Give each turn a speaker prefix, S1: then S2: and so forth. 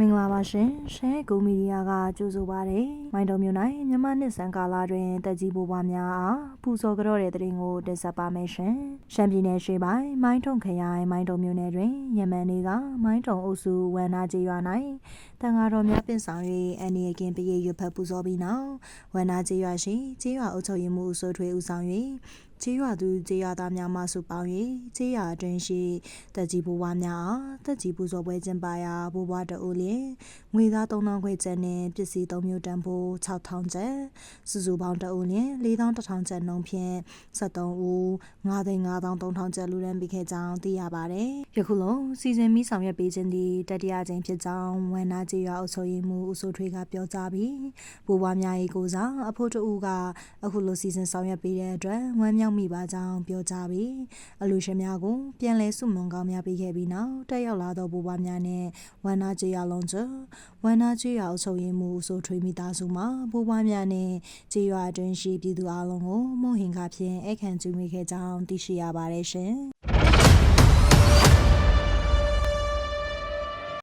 S1: မင်္ဂလာပါရှင်ရှဲကူမီဒီယာကကြိုဆိုပါရယ်မိုင်းတော်မြို့၌မြမနှစ်ဆန်းကာလတွင်တက်ကြီးပိုးပွားများအားပူဇော်ကြော့တဲ့တရင်ကိုတင်ဆက်ပါမယ်ရှင်ရှမ်းပြည်နယ်ရှေ့ပိုင်းမိုင်းထုံခရိုင်မိုင်းတော်မြို့နယ်တွင်ယမန်နေ့ကမိုင်းထုံအုပ်စုဝန်နာကြီးရွာ၌တန်ဃာတော်များပင့်ဆောင်၍အန်ဒီယကင်ပရိရွတ်ဖက်ပူဇော်ပြီးနောက်ဝန်နာကြီးရွာရှိကြီးရွာအုပ်ချုပ်ရေးမှုအစိုးထွေးဦးဆောင်၍ ကျေးရွာသူကျေးရွာသားများမှစုပေါင်း၍ကျေးရွာအတွင်းရှိတက်ကြီးဘိုးဘွားများအားတက်ကြီးပူဇော်ပွဲကျင်းပရာဘိုးဘွားတအုပ်လျင်ငွေသား3000ခွေကျပ်နှင့်ပစ္စည်း3မျိုးတန်ဖိုး6000ကျပ်စုစုပေါင်းတအုပ်လျင်4100ကျပ်နှုန်းဖြင့်73ဦး9,5000ကျပ်လူရန်ပြီးခဲ့ကြောင်းသိရပါတယ်။ယခုလုံးစီစဉ်ပြီးဆောင်ရွက်ပေးခြင်းသည်တတိယကြိမ်ဖြစ်ကြောင်းဝန်နာကျေးရွာအုပ်ချုပ်ရေးမှူးဦးစိုးထွေးကပြောကြားပြီးဘိုးဘွားများ၏ကိုစားအဖို့တဦးကအခုလိုစီစဉ်ဆောင်ရွက်ပေးတဲ့အတွက်ဝမ်းမြောက်မိပါကြောင်းပြောကြားပြီးအလူရှင်များကိုပြန်လည်ဆုမွန်ကောင်းများပေးခဲ့ပြီးနောက်တက်ရောက်လာသောဘိုးဘွားများနဲ့ဝန်နာကျေးရွာလုံးကျဝန်နာကျေးရွာအုပ်ချုပ်ရေးမှူးဦးစိုးထွေးမိသားစုမှဘိုးဘွားများနဲ့ကျေးရွာအတွင်းရှိပြည်သူအလုံးကိုမုံဟင်ခါဖြင့်အခမ်းကျူမိခဲ့ကြောင်းသိရှိရပါတယ်ရှင်။